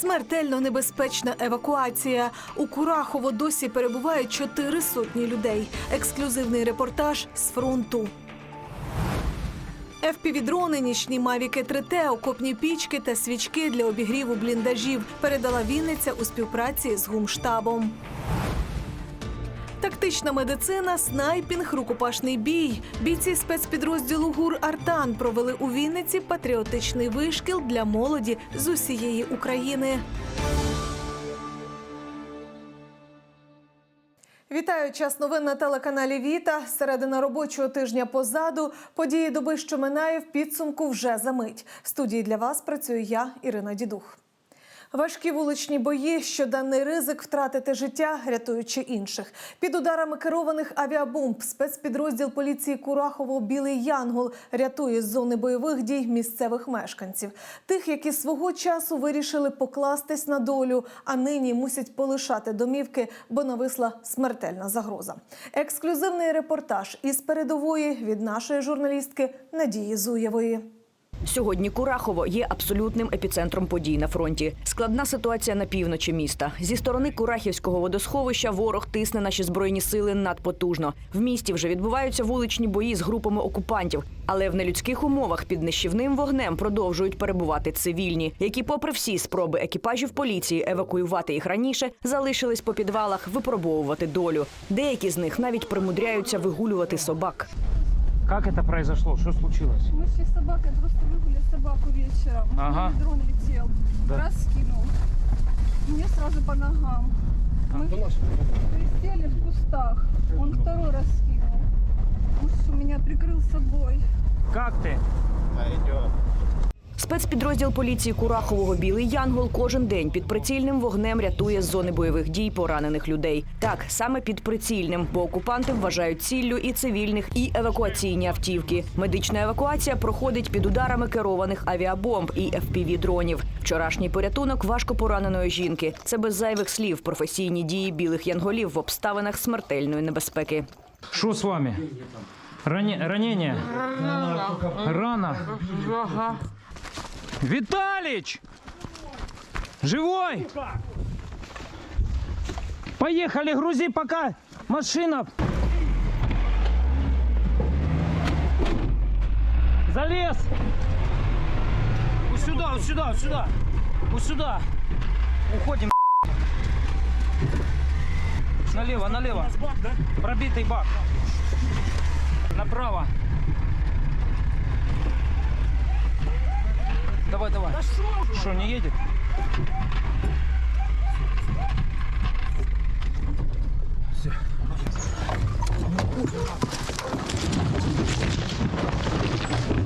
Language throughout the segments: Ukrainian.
Смертельно небезпечна евакуація. У Курахово досі перебувають чотири сотні людей. Ексклюзивний репортаж з фронту. FPV-дрони, нічні мавіки 3Т, окопні пічки та свічки для обігріву бліндажів передала Вінниця у співпраці з гумштабом. Тактична медицина, снайпінг, рукопашний бій. Бійці спецпідрозділу ГУР Артан провели у Вінниці патріотичний вишкіл для молоді з усієї України. Вітаю час новин на телеканалі Віта. Середина робочого тижня позаду. Події доби, що минає в підсумку вже за мить. В студії для вас працюю я, Ірина Дідух. Важкі вуличні бої, щоденний ризик втратити життя, рятуючи інших. Під ударами керованих авіабомб спецпідрозділ поліції Курахово Білий Янгол рятує з зони бойових дій місцевих мешканців, тих, які свого часу вирішили покластись на долю, а нині мусять полишати домівки, бо нависла смертельна загроза. Ексклюзивний репортаж із передової від нашої журналістки Надії Зуєвої. Сьогодні Курахово є абсолютним епіцентром подій на фронті. Складна ситуація на півночі міста. Зі сторони Курахівського водосховища ворог тисне наші збройні сили надпотужно. В місті вже відбуваються вуличні бої з групами окупантів, але в нелюдських умовах під нищівним вогнем продовжують перебувати цивільні, які, попри всі спроби екіпажів поліції евакуювати їх раніше, залишились по підвалах випробовувати долю. Деякі з них навіть примудряються вигулювати собак. Как это произошло? Что случилось? Мы шли с собакой, просто выгуляли собаку вечером. Ага. И дрон летел. Да. Раз скинул. Мне сразу по ногам. Мы присели в кустах. Он второй раз скинул. Муж у меня прикрыл собой. Как ты? Спецпідрозділ поліції Курахового Білий Янгол кожен день під прицільним вогнем рятує з зони бойових дій поранених людей. Так саме під прицільним, бо окупанти вважають ціллю і цивільних, і евакуаційні автівки. Медична евакуація проходить під ударами керованих авіабомб і fpv дронів. Вчорашній порятунок важко пораненої жінки. Це без зайвих слів професійні дії білих янголів в обставинах смертельної небезпеки. Что с вами? Ране- ранение? Рана? Виталич! Живой? Поехали, грузи пока машина. Залез. Вот сюда, вот сюда, вот сюда. Вот сюда. Уходим. Налево, налево. Пробитый бак. Направо. Давай, давай. Что, не едет?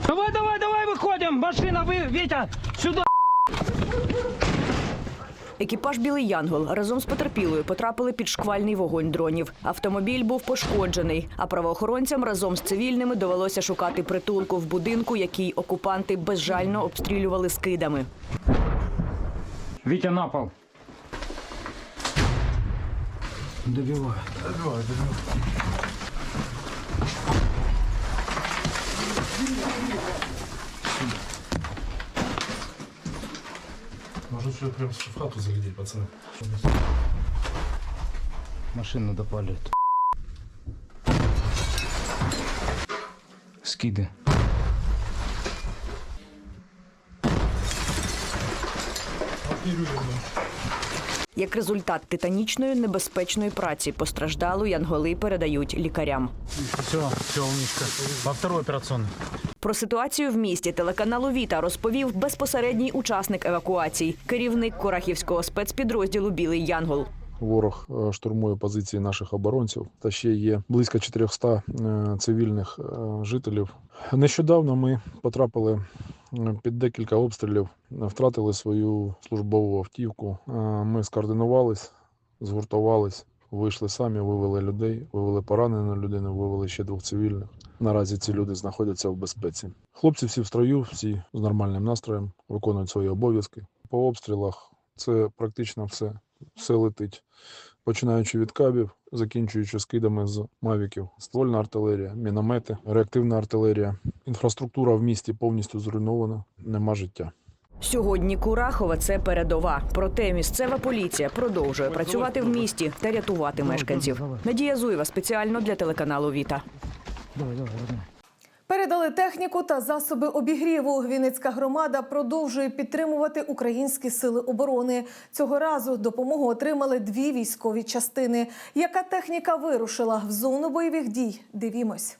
Давай, давай, давай, выходим! Машина, вы, Витя, сюда! Екіпаж Білий Янгол разом з потерпілою потрапили під шквальний вогонь дронів. Автомобіль був пошкоджений, а правоохоронцям разом з цивільними довелося шукати притулку в будинку, який окупанти безжально обстрілювали скидами. Витя на пол. Добивай. Можно сюда прям в хату заглядеть, пацаны. Машину допали Скиды. Як результат титанічної небезпечної праці постраждалу янголи передають лікарям. Все, все, умничка. Во второй операционный. Про ситуацію в місті телеканалу Віта розповів безпосередній учасник евакуацій, керівник Курахівського спецпідрозділу Білий Янгол. Ворог е, штурмує позиції наших оборонців. Та ще є близько 400 е, цивільних е, жителів. Нещодавно ми потрапили під декілька обстрілів, втратили свою службову автівку. Е, Ми скоординувались, згуртувались, вийшли самі, вивели людей, вивели поранену людину, вивели ще двох цивільних. Наразі ці люди знаходяться в безпеці. Хлопці всі в строю, всі з нормальним настроєм, виконують свої обов'язки. По обстрілах це практично все все летить. Починаючи від кабів, закінчуючи скидами з мавіків, ствольна артилерія, міномети, реактивна артилерія. Інфраструктура в місті повністю зруйнована, нема життя. Сьогодні Курахова це передова. Проте місцева поліція продовжує працювати в місті та рятувати мешканців. Надія Зуєва спеціально для телеканалу Віта. Передали техніку та засоби обігріву. Вінницька громада продовжує підтримувати українські сили оборони. Цього разу допомогу отримали дві військові частини. Яка техніка вирушила в зону бойових дій? Дивімось.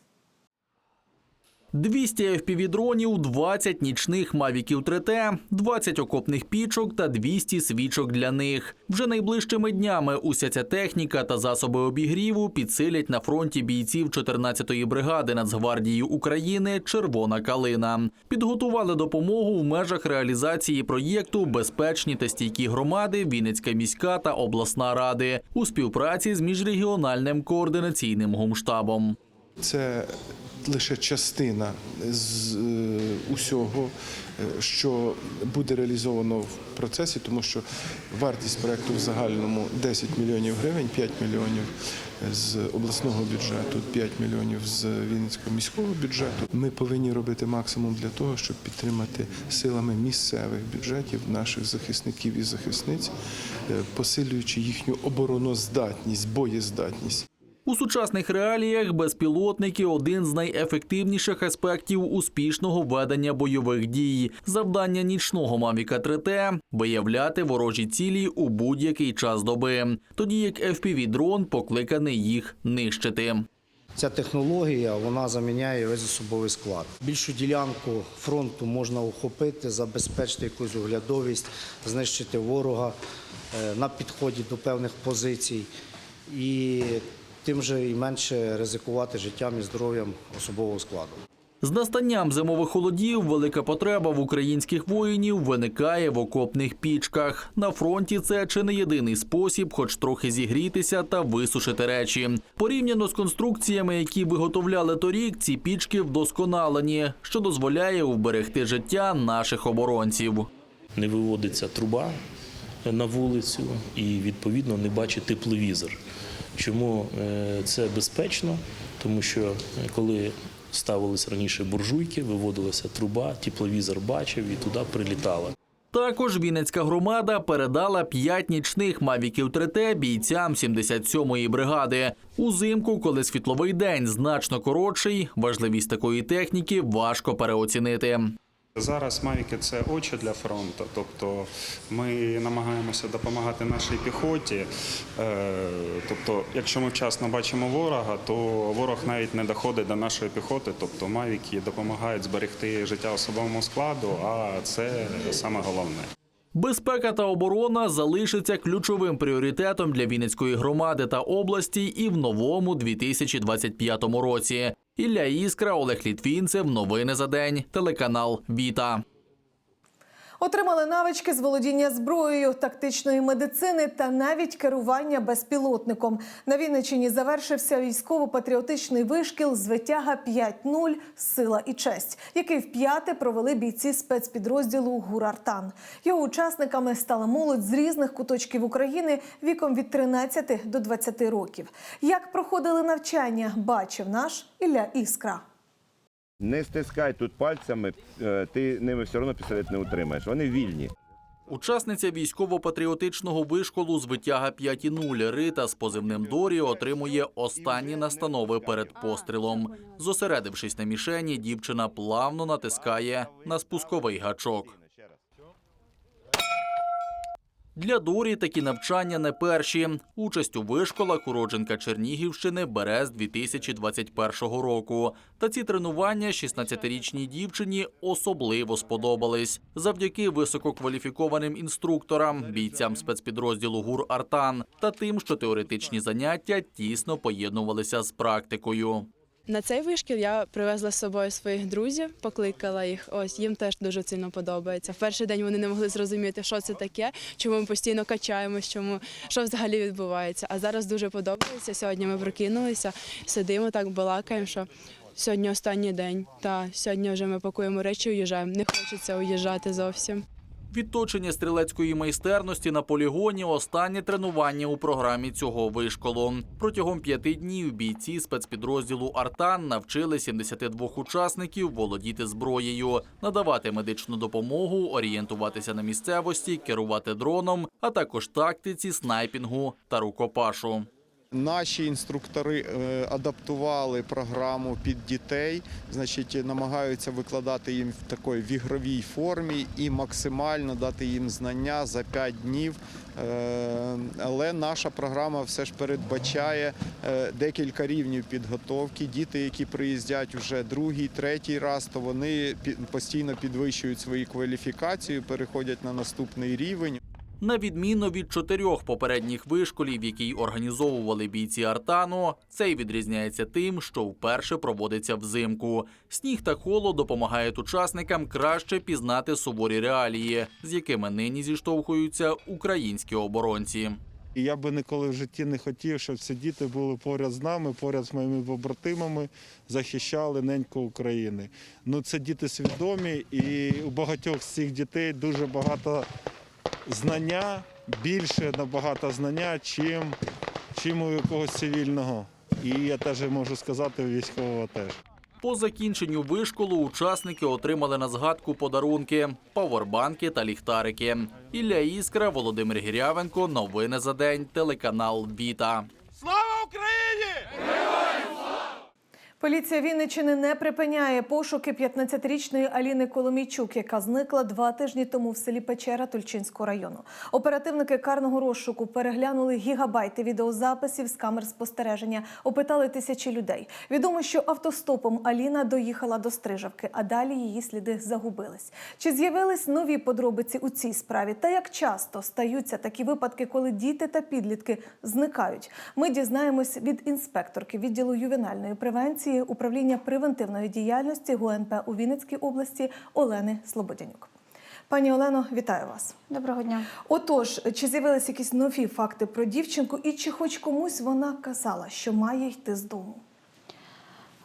200 FPV-дронів, 20 нічних мавіків 3T, 20 окопних пічок та 200 свічок для них. Вже найближчими днями уся ця техніка та засоби обігріву підсилять на фронті бійців 14-ї бригади Нацгвардії України Червона калина. Підготували допомогу в межах реалізації проєкту Безпечні та стійкі громади Вінницька міська та обласна ради у співпраці з міжрегіональним координаційним гумштабом. Це лише частина з е, усього, е, що буде реалізовано в процесі, тому що вартість проекту в загальному 10 мільйонів гривень, 5 мільйонів з обласного бюджету, 5 мільйонів з Вінницького міського бюджету. Ми повинні робити максимум для того, щоб підтримати силами місцевих бюджетів наших захисників і захисниць, е, посилюючи їхню обороноздатність, боєздатність. У сучасних реаліях безпілотники один з найефективніших аспектів успішного ведення бойових дій. Завдання нічного Мавіка 3T – виявляти ворожі цілі у будь-який час доби, тоді як FPV-дрон покликаний їх нищити. Ця технологія вона заміняє весь особовий склад. Більшу ділянку фронту можна охопити, забезпечити якусь оглядовість, знищити ворога е, на підході до певних позицій і тим же і менше ризикувати життям і здоров'ям особового складу. З настанням зимових холодів велика потреба в українських воїнів виникає в окопних пічках. На фронті це чи не єдиний спосіб, хоч трохи зігрітися та висушити речі. Порівняно з конструкціями, які виготовляли торік, ці пічки вдосконалені, що дозволяє вберегти життя наших оборонців. не виводиться труба на вулицю і відповідно не бачить тепловізор. Чому е, це безпечно? Тому що е, коли ставились раніше буржуйки, виводилася труба, тепловізор бачив і туди прилітала. Також Вінницька громада передала п'ять нічних мавіків 3T бійцям 77-ї бригади. Узимку, коли світловий день значно коротший, важливість такої техніки важко переоцінити. Зараз мавіки це очі для фронту. Тобто ми намагаємося допомагати нашій піхоті. Е, Тобто, якщо ми вчасно бачимо ворога, то ворог навіть не доходить до нашої піхоти. Тобто мавіки допомагають зберегти життя особовому складу, а це саме головне. Безпека та оборона залишиться ключовим пріоритетом для Вінницької громади та області і в новому 2025 році. Ілля Іскра, Олег Літвінцев. Новини за день. Телеканал Віта. Отримали навички з володіння зброєю, тактичної медицини та навіть керування безпілотником. На Вінниччині завершився військово-патріотичний вишкіл звитяга 5.0 Сила і честь, який вп'яте провели бійці спецпідрозділу Гурартан. Його учасниками стала молодь з різних куточків України віком від 13 до 20 років. Як проходили навчання, бачив наш Ілля Іскра. Не стискай тут пальцями, е, ти ними все одно пістолет не утримаєш. Вони вільні. Учасниця військово-патріотичного вишколу з витяга 5.0 Рита з позивним Дорі отримує останні настанови перед пострілом. Зосередившись на мішені, дівчина плавно натискає на спусковий гачок. Для Дорі такі навчання не перші. Участь у вишколах уродженка Чернігівщини бере з 2021 року. Та ці тренування 16-річній дівчині особливо сподобались. Завдяки висококваліфікованим інструкторам, бійцям спецпідрозділу ГУР Артан та тим, що теоретичні заняття тісно поєднувалися з практикою. На цей вишкіл я привезла з собою своїх друзів, покликала їх. Ось їм теж дуже сильно подобається. В перший день вони не могли зрозуміти, що це таке, чому ми постійно качаємось, чому що взагалі відбувається. А зараз дуже подобається. Сьогодні ми прокинулися, сидимо так, балакаємо, що сьогодні останній день. Та сьогодні вже ми пакуємо речі, уїжджаємо. Не хочеться уїжджати зовсім. Відточення стрілецької майстерності на полігоні останнє тренування у програмі цього вишколу. Протягом п'яти днів бійці спецпідрозділу Артан навчили 72 учасників володіти зброєю, надавати медичну допомогу, орієнтуватися на місцевості, керувати дроном, а також тактиці, снайпінгу та рукопашу. Наші інструктори е, адаптували програму під дітей, значить, намагаються викладати їм в такій в ігровій формі і максимально дати їм знання за 5 днів. Е, Але наша програма все ж передбачає е, декілька рівнів підготовки. Діти, які приїздять вже другий, третій раз, то вони постійно підвищують свою кваліфікацію, переходять на наступний рівень. На відміну від чотирьох попередніх вишколів, які організовували бійці Артану, цей відрізняється тим, що вперше проводиться взимку. Сніг та холод допомагають учасникам краще пізнати суворі реалії, з якими нині зіштовхуються українські оборонці. І я би ніколи в житті не хотів, щоб ці діти були поряд з нами, поряд з моїми побратимами, захищали неньку України. Ну, це діти свідомі, і у багатьох з цих дітей дуже багато знання, більше набагато знання, чим, чим у якогось цивільного. І я теж можу сказати, у військового теж. По закінченню вишколу учасники отримали на згадку подарунки, павербанки та ліхтарики. Ілля Іскра, Володимир Гірявенко. Новини за день. Телеканал Віта. Поліція Вінниччини не припиняє пошуки 15-річної Аліни Коломійчук, яка зникла два тижні тому в селі Печера Тульчинського району. Оперативники карного розшуку переглянули гігабайти відеозаписів з камер спостереження, опитали тисячі людей. Відомо, що автостопом Аліна доїхала до Стрижавки, а далі її сліди загубились. Чи з'явились нові подробиці у цій справі? Та як часто стаються такі випадки, коли діти та підлітки зникають? Ми дізнаємось від інспекторки відділу ювенальної превенції управління превентивної діяльності ГУНП у Вінницькій області Олени Слободянюк. Пані Олено, вітаю вас. Доброго дня. Отож, чи з'явилися якісь нові факти про дівчинку, і чи хоч комусь вона казала, що має йти з дому?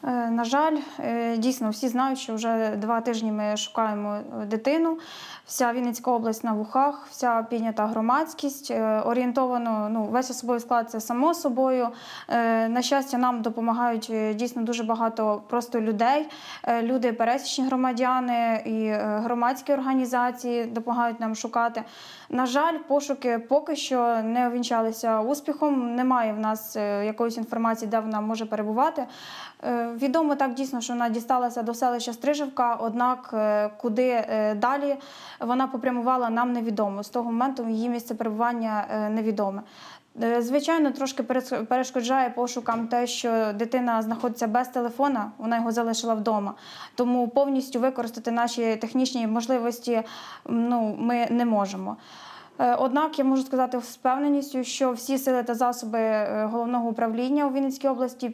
Е, На жаль, е, дійсно всі знають, що вже два тижні ми шукаємо е, дитину. Вся Вінницька область на вухах, вся піднята громадськість. Орієнтовано, ну, весь особовий склад це само собою. На щастя, нам допомагають дійсно дуже багато просто людей. Люди, пересічні громадяни і громадські організації допомагають нам шукати. На жаль, пошуки поки що не увінчалися успіхом. Немає в нас е, якоїсь інформації, де вона може перебувати. Е, Відомо так дійсно, що вона дісталася до селища Стрижівка, однак е, куди далі вона попрямувала, нам невідомо. З того моменту її місце перебування невідоме. Е, Звичайно, трошки перешкоджає пошукам те, що дитина знаходиться без телефона, вона його залишила вдома. Тому повністю використати наші технічні можливості ну, ми не можемо. Е, Однак я можу сказати з впевненістю, що всі сили та засоби е, головного управління у Вінницькій області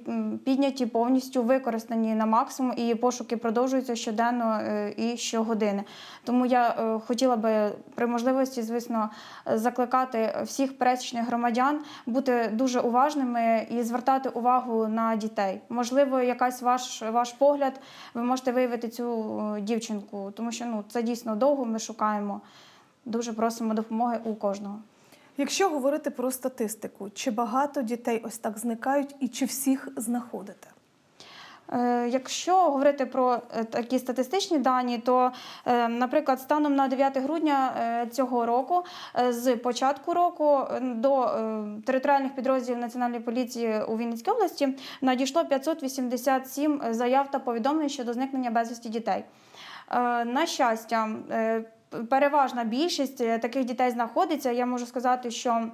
підняті повністю використані на максимум, і пошуки продовжуються щоденно е, і щогодини. Тому я хотіла би при можливості, звісно, закликати всіх пересічних громадян бути дуже уважними і звертати увагу на дітей. Можливо, якась ваш, ваш погляд, ви можете виявити цю дівчинку, тому що ну це дійсно довго. Ми шукаємо. Дуже просимо допомоги у кожного. Якщо говорити про статистику, чи багато дітей ось так зникають, і чи всіх знаходите? Якщо говорити про е, такі статистичні дані, то, е, наприклад, станом на 9 грудня е, цього року, з початку року до територіальних підрозділів Національної поліції у Вінницькій області надійшло 587 заяв та повідомлень щодо зникнення безвісті дітей. На щастя, переважна більшість е, таких дітей знаходиться. Я можу сказати, що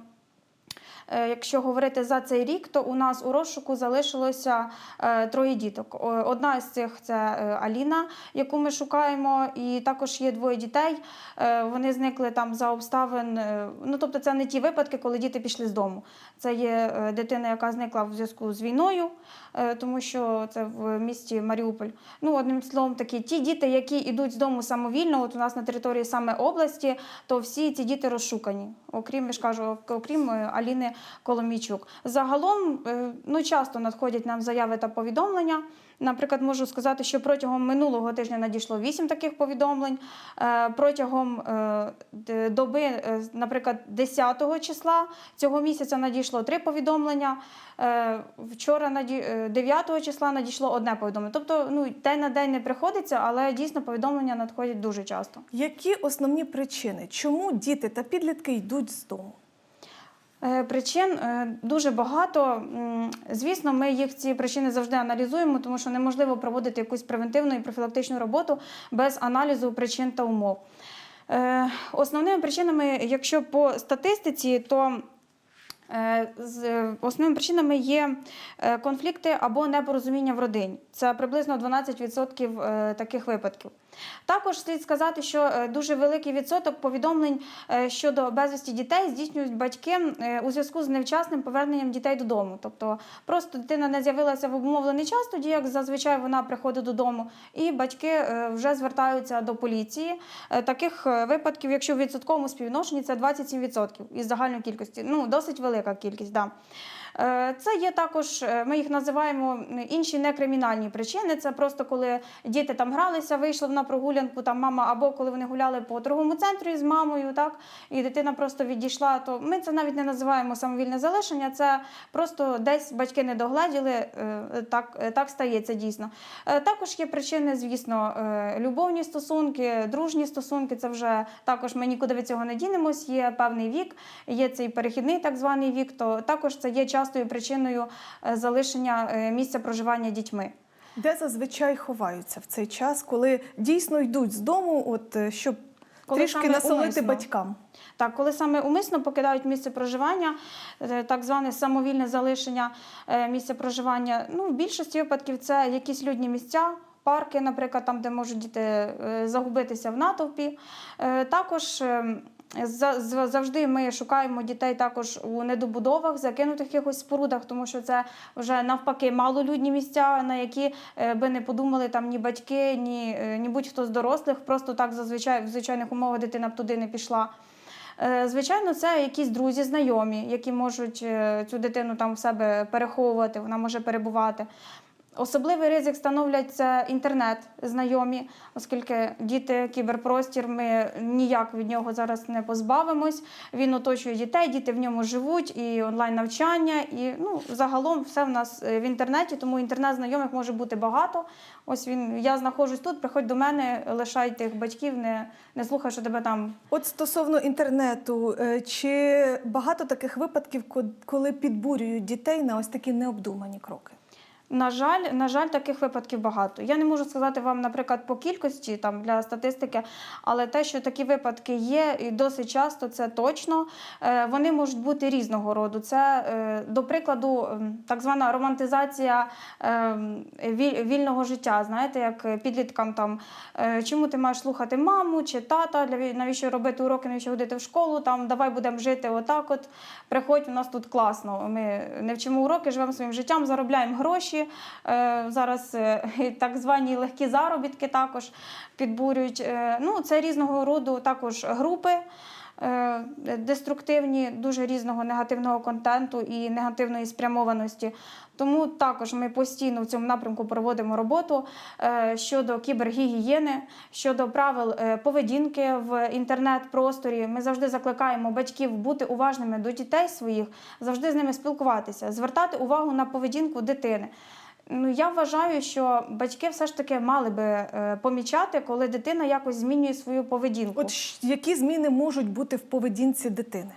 Е, Якщо говорити за цей рік, то у нас у розшуку залишилося е, троє діток. Одна з цих це Аліна, яку ми шукаємо, і також є двоє дітей. Вони зникли там за обставин. Ну тобто, це не ті випадки, коли діти пішли з дому. Це є дитина, яка зникла в зв'язку з війною, тому що це в місті Маріуполь. Ну, одним словом, такі ті діти, які йдуть з дому самовільно, от у нас на території саме області, то всі ці діти розшукані, окрім я ж кажу, окрім е, Аліни Коломійчук. Загалом, е, ну часто надходять нам заяви та повідомлення. Наприклад, можу сказати, що протягом минулого тижня надійшло 8 таких повідомлень. Е, Протягом е, доби, е, наприклад, 10 числа цього місяця надійшло 3 повідомлення. Вчора, наді- е, 9 числа, надійшло одне повідомлення. Тобто, ну, день на день не приходиться, але дійсно повідомлення надходять дуже часто. Які основні причини, чому діти та підлітки йдуть з дому? Е, Причин е, дуже багато. Звісно, ми їх ці причини завжди аналізуємо, тому що неможливо проводити якусь превентивну і профілактичну роботу без аналізу причин та умов. Е, Основними причинами, якщо по статистиці, то Основними причинами є конфлікти або непорозуміння в родині. Це приблизно 12% е, таких випадків. Також слід сказати, що е, дуже великий відсоток повідомлень е, щодо безвісті дітей здійснюють батьки е, у зв'язку з невчасним поверненням дітей додому. Тобто просто дитина не з'явилася в обумовлений час, тоді як зазвичай вона приходить додому, і батьки вже звертаються до поліції. Таких випадків, якщо в відсотковому співвідношенні, це 27% із загальної кількості. Ну, досить велика кількість, да. Е, Це є також, е, ми їх називаємо інші некримінальні причини. Це просто коли діти там гралися, вийшли на прогулянку, там мама, або коли вони гуляли по торговому центрі з мамою, так, і дитина просто відійшла. То ми це навіть не називаємо самовільне залишення, це просто десь батьки не догледіли, е, так, так стається дійсно. Також є причини, звісно, любовні стосунки, дружні стосунки. Це вже також ми нікуди від цього не дінемось. Є певний вік, є цей перехідний так званий вік, то також це є частою причиною е, залишення е, місця проживання дітьми. Де зазвичай ховаються в цей час, коли дійсно йдуть з дому, от е, щоб Коли трішки насолити умисно. батькам? Так, коли саме умисно покидають місце проживання, так зване самовільне залишення місця проживання, ну, в більшості випадків це якісь людні місця. Парки, наприклад, там, де можуть діти загубитися в натовпі. Також е, за- завжди ми шукаємо дітей також у недобудовах, закинутих якихось спорудах, тому що це вже навпаки малолюдні місця, на які е, би не подумали там ні батьки, ні, е, ні будь-хто з дорослих. Просто так зазвичай в звичайних умовах дитина б туди не пішла. Е, Звичайно, це якісь друзі, знайомі, які можуть цю дитину там в себе переховувати, вона може перебувати. Особливий ризик становлять це інтернет знайомі, оскільки діти, кіберпростір, ми ніяк від нього зараз не позбавимось. Він оточує дітей, діти в ньому живуть, і онлайн-навчання, і ну, загалом все в нас е, в інтернеті, тому інтернет знайомих може бути багато. Ось він, я знаходжусь тут, приходь до мене, лишай тих батьків, не, не слухай, що тебе там От стосовно інтернету, е, чи багато таких випадків, ко- коли підбурюють дітей на ось такі необдумані кроки? На жаль, на жаль, таких випадків багато. Я не можу сказати вам, наприклад, по кількості там для статистики, але те, що такі випадки є, і досить часто це точно. Е, Вони можуть бути різного роду. Це, е, до прикладу, так звана романтизація ем, вільного життя. Знаєте, як підліткам там е, чому ти маєш слухати маму чи тата, навіщо робити уроки, навіщо ходити в школу? Там давай будемо жити отак. От приходь, у нас тут класно. Ми не вчимо уроки, живемо своїм життям, заробляємо гроші. Е, Зараз е, так звані легкі заробітки також підбурюють. Е, Ну, це різного роду також групи. Е, Деструктивні, дуже різного негативного контенту і негативної спрямованості. Тому також ми постійно в цьому напрямку проводимо роботу е, щодо кібергігієни, щодо правил е, поведінки в інтернет-просторі. Ми завжди закликаємо батьків бути уважними до дітей своїх, завжди з ними спілкуватися, звертати увагу на поведінку дитини. Ну, я вважаю, що батьки все ж таки мали би е, помічати, коли дитина якось змінює свою поведінку. От які зміни можуть бути в поведінці дитини?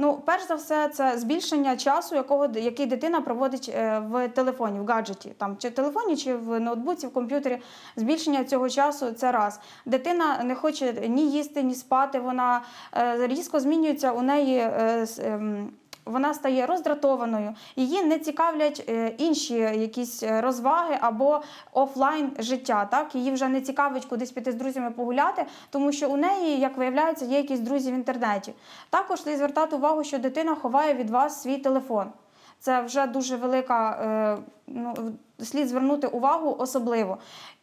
Ну, перш за все, це збільшення часу, якого який дитина проводить е, в телефоні, в гаджеті, там чи в телефоні, чи в ноутбуці, в комп'ютері. Збільшення цього часу це раз. Дитина не хоче ні їсти, ні спати. Вона е, різко змінюється у неї. е, с- ем, Вона стає роздратованою, її не цікавлять е, інші якісь е, розваги або офлайн життя. Так її вже не цікавить кудись піти з друзями погуляти, тому що у неї, як виявляється, є якісь друзі в інтернеті. Також слід звертати увагу, що дитина ховає від вас свій телефон. Це вже дуже велика, е, ну, слід звернути увагу особливо.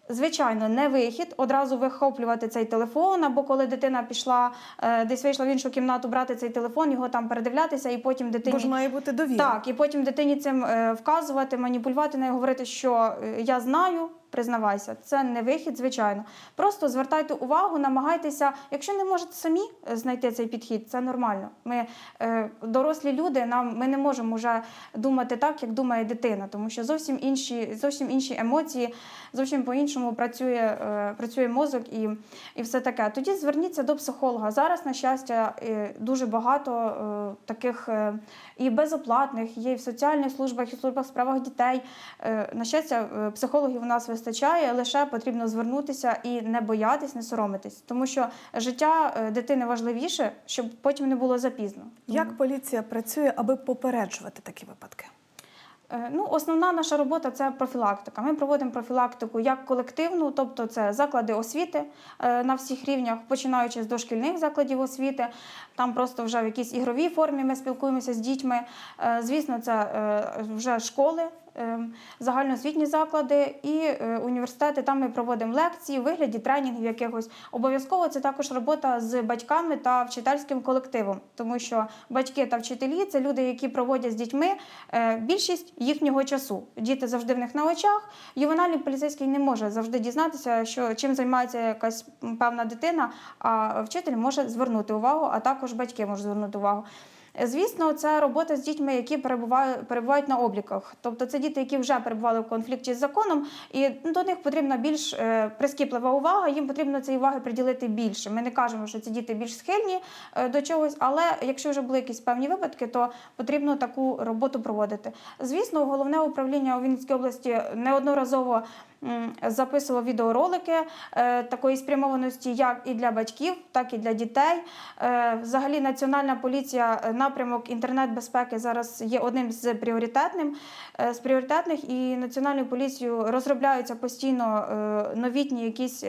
Звичайно, не вихід одразу вихоплювати цей телефон, або коли дитина пішла е, десь вийшла в іншу кімнату, брати цей телефон, його там передивлятися, і потім дитині Бо ж має бути довіра. так, і потім дитині цим е, вказувати, маніпулювати нею, говорити, що е, я знаю, признавайся. Це не вихід, звичайно. Просто звертайте увагу, намагайтеся, якщо не можете самі е, знайти цей підхід, це нормально. Ми е, дорослі люди, нам ми не можемо вже думати так, як думає дитина, тому що зовсім інші, зовсім інші емоції, зовсім по-іншому працює, е, працює мозок і, і все таке. Тоді зверніться до психолога. Зараз, на щастя, е, дуже багато е, таких е, і безоплатних, є і в соціальних службах, і в службах в справах дітей. Е, На щастя, е, психологів у нас вистачає, лише потрібно звернутися і не боятись, не соромитись, тому що життя е, дитини важливіше, щоб потім не було запізно. Як поліція працює, аби попереджувати такі випадки? Е, Ну, основна наша робота це профілактика. Ми проводимо профілактику як колективну, тобто це заклади освіти е, на всіх рівнях, починаючи з дошкільних закладів освіти. Там просто вже в якійсь ігровій формі ми спілкуємося з дітьми. Звісно, це вже школи. Е, Загальноосвітні заклади і е, університети. Там ми проводимо лекції, вигляді тренінгів якихось. Обов'язково це також робота з батьками та вчительським колективом, тому що батьки та вчителі це люди, які проводять з дітьми е, більшість їхнього часу. Діти завжди в них на очах. Ювенальний поліцейський не може завжди дізнатися, що чим займається якась певна дитина, а вчитель може звернути увагу, а також батьки можуть звернути увагу. Звісно, це робота з дітьми, які перебувають, перебувають на обліках. Тобто це діти, які вже перебували в конфлікті з законом, і ну, до них потрібна більш е, прискіплива увага, їм потрібно цієї уваги приділити більше. Ми не кажемо, що ці діти більш схильні е, до чогось, але якщо вже були якісь певні випадки, то потрібно таку роботу проводити. Звісно, головне управління у Вінницькій області неодноразово записував відеоролики е, такої спрямованості, як і для батьків, так і для дітей. Е, Взагалі, Національна поліція е, напрямок інтернет-безпеки зараз є одним з пріоритетним з пріоритетних, і Національною поліцією розробляються постійно новітні якісь.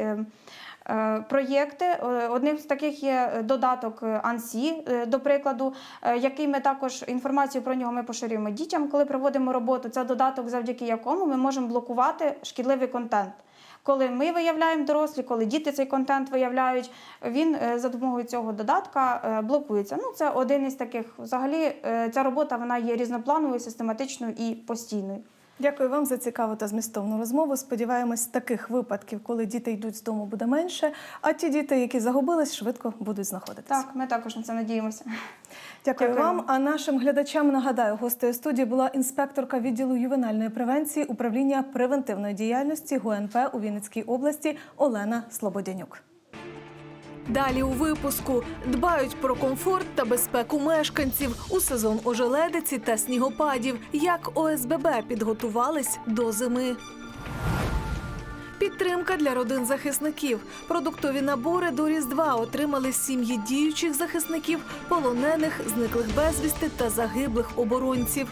Е, е, Проєкти Е, одним з таких є додаток АНСІ, е, до прикладу, е, який ми також інформацію про нього ми поширюємо дітям, коли проводимо роботу. Це додаток, завдяки якому ми можемо блокувати шкідливий контент. Коли ми виявляємо дорослі, коли діти цей контент виявляють, він е, за допомогою цього додатка е, блокується. Ну, це один із таких. Взагалі, е, ця робота вона є різноплановою, систематичною і постійною. Дякую вам за цікаву та змістовну розмову. Сподіваємось, таких випадків, коли діти йдуть з дому, буде менше. А ті діти, які загубились, швидко будуть знаходитися. Так, ми також на це надіємося. Дякую, Дякую. вам. А нашим глядачам нагадаю, гостею студії була інспекторка відділу ювенальної превенції управління превентивної діяльності ГУНП у Вінницькій області Олена Слободянюк. Далі у випуску дбають про комфорт та безпеку мешканців у сезон ожеледиці та снігопадів. Як ОСББ підготувались до зими. Підтримка для родин захисників. Продуктові набори до Різдва отримали сім'ї діючих захисників, полонених, зниклих безвісти та загиблих оборонців.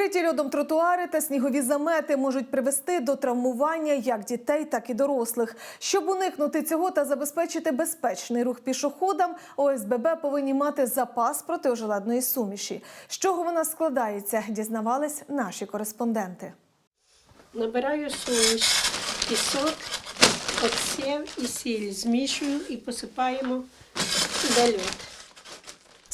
Вкриті льодом тротуари та снігові замети можуть привести до травмування як дітей, так і дорослих. Щоб уникнути цього та забезпечити безпечний рух пішоходам, ОСББ повинні мати запас протиожеледної суміші. З чого вона складається, дізнавались наші кореспонденти. Набираю суміш, пісок, оксів і сіль. Змішую і посипаємо до льод.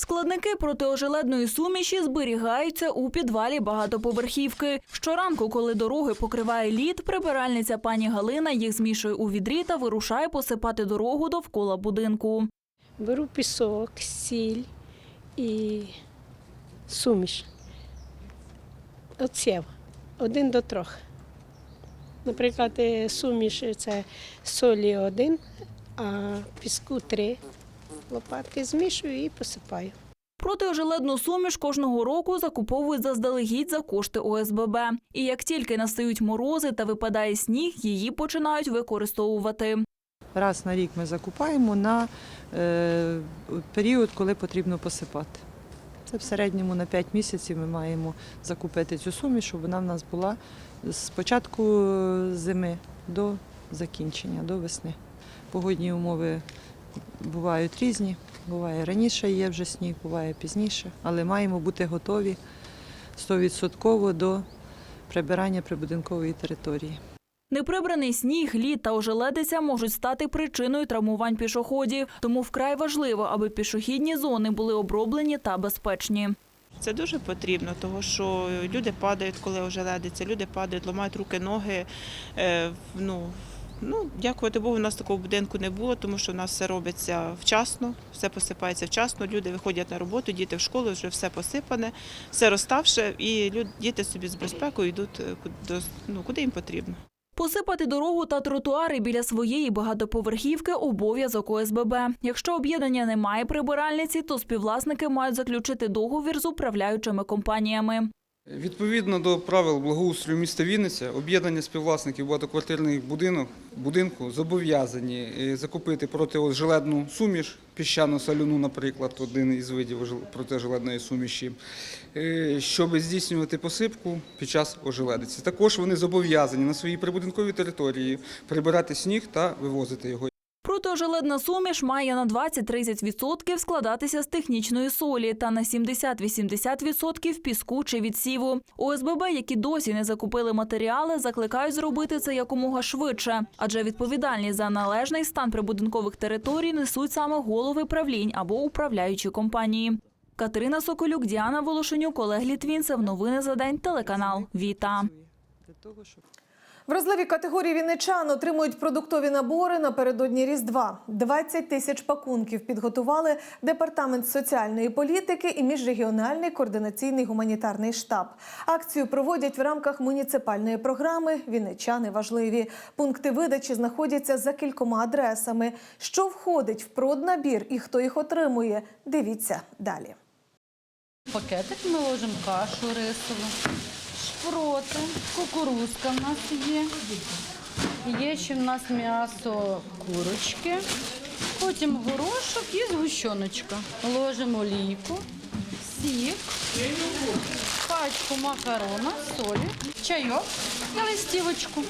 Складники протиожеледної суміші зберігаються у підвалі багатоповерхівки. Щоранку, коли дороги покриває лід, прибиральниця пані Галина їх змішує у відрі та вирушає посипати дорогу довкола будинку. Беру пісок, сіль і суміш. Оців. Один до трьох. Наприклад, суміш це солі один, а піску три лопатки змішую і посипаю. Протиожеледну суміш кожного року закуповують заздалегідь за кошти ОСББ. І як тільки настають морози та випадає сніг, її починають використовувати. Раз на рік ми закупаємо на е, період, коли потрібно посипати. Це в середньому на 5 місяців ми маємо закупити цю суміш, щоб вона в нас була з початку зими до закінчення, до весни. Погодні умови бувають різні. Буває раніше є вже сніг, буває пізніше, але маємо бути готові 100% до прибирання прибудинкової території. Неприбраний сніг, лід та ожеледиця можуть стати причиною травмувань пішоходів. Тому вкрай важливо, аби пішохідні зони були оброблені та безпечні. Це дуже потрібно, тому що люди падають, коли ожеледиться, люди падають, ламають руки, ноги. Е, Ну, ну, дякувати Богу, у нас такого будинку не було, тому що у нас все робиться вчасно, все посипається вчасно. Люди виходять на роботу, діти в школу, вже все посипане, все розставше, і діти собі з безпекою йдуть е, ну, куди їм потрібно. Посипати дорогу та тротуари біля своєї багатоповерхівки – обов'язок ОСББ. Якщо об'єднання не має прибиральниці, то співвласники мають заключити договір з управляючими компаніями. Відповідно до правил благоустрою міста Вінниця, об'єднання співвласників багатоквартирних будинок, будинку зобов'язані е, закупити протиожеледну суміш, піщано-соляну, наприклад, один із видів протижеледної суміші, е, щоб здійснювати посипку під час ожеледиці. Також вони зобов'язані на своїй прибудинковій території прибирати сніг та вивозити його. Протиожеледна суміш має на 20-30% складатися з технічної солі та на 70-80% піску чи відсіву. ОСББ, які досі не закупили матеріали, закликають зробити це якомога швидше, адже відповідальність за належний стан прибудинкових територій несуть саме голови правлінь або управляючі компанії. Катерина Соколюк, Діана Волошенюк, Олег Літвінцев. Новини за день. Телеканал Віта. Вразливі категорії вінничан отримують продуктові набори напередодні Різдва. 20 тисяч пакунків підготували Департамент соціальної політики і міжрегіональний координаційний гуманітарний штаб. Акцію проводять в рамках муніципальної програми Вінничани важливі. Пункти видачі знаходяться за кількома адресами. Що входить в проднабір і хто їх отримує? Дивіться далі. Пакетик ми ложимо кашу рисову, шпроти, кукурузка в нас є. Є ще в нас м'ясо курочки, потім горошок і згущеночка. Ложимо олійку, сік, пачку макарона, солі, чайок і листівочку.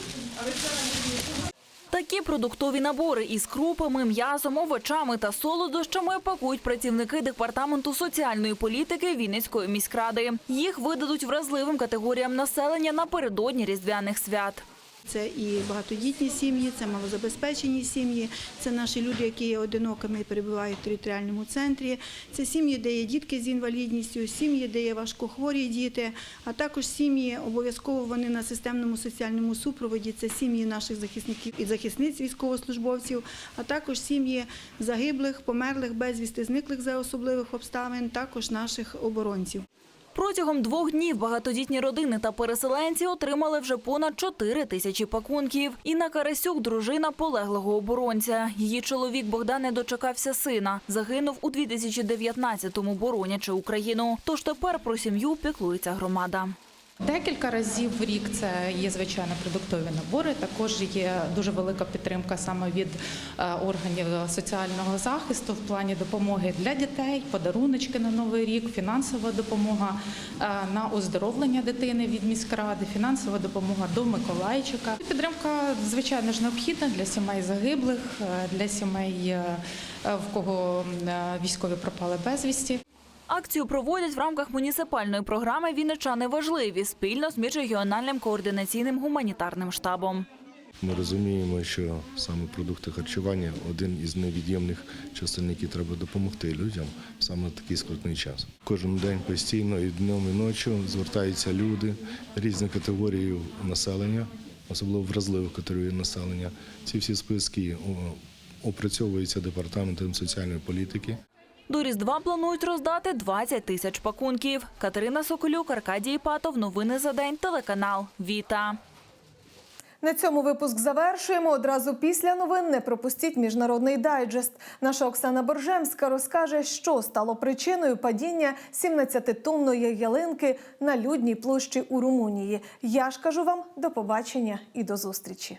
Такі продуктові набори із крупами, м'ясом, овочами та солодощами пакують працівники департаменту соціальної політики Вінницької міськради. Їх видадуть вразливим категоріям населення напередодні різдвяних свят. Це і багатодітні сім'ї, це малозабезпечені сім'ї, це наші люди, які є одинокими і перебувають в територіальному центрі. Це сім'ї, де є дітки з інвалідністю, сім'ї, де є важкохворі діти, а також сім'ї обов'язково вони на системному соціальному супроводі. Це сім'ї наших захисників і захисниць військовослужбовців, а також сім'ї загиблих, померлих, безвісти, зниклих за особливих обставин, також наших оборонців. Протягом двох днів багатодітні родини та переселенці отримали вже понад 4 тисячі пакунків. Інна Карасюк – дружина полеглого оборонця. Її чоловік Богдан не дочекався сина. Загинув у 2019-му, боронячи Україну. Тож тепер про сім'ю піклується громада. Декілька разів в рік це є звичайно продуктові набори. Також є дуже велика підтримка саме від е, органів соціального захисту в плані допомоги для дітей, подаруночки на новий рік, фінансова допомога е, на оздоровлення дитини від міськради, фінансова допомога до Миколайчика. Підтримка звичайно ж необхідна для сімей загиблих, е, для сімей, в кого військові пропали безвісті. Акцію проводять в рамках муніципальної програми «Вінничани важливі» спільно з міжрегіональним координаційним гуманітарним штабом. Ми розуміємо, що саме продукти харчування один із невід'ємних частин, які треба допомогти людям саме такий скрутний час. Кожен день постійно і днем, і ночі звертаються люди різних категорій населення, особливо вразливих категорій населення. Ці всі списки опрацьовуються департаментом соціальної політики. До Різдва планують роздати 20 тисяч пакунків. Катерина Соколюк, Аркадій Патов. Новини за день. Телеканал Віта. На цьому випуск завершуємо. Одразу після новин не пропустіть міжнародний дайджест. Наша Оксана Боржемська розкаже, що стало причиною падіння 17-тонної ялинки на людній площі у Румунії. Я ж кажу вам до побачення і до зустрічі.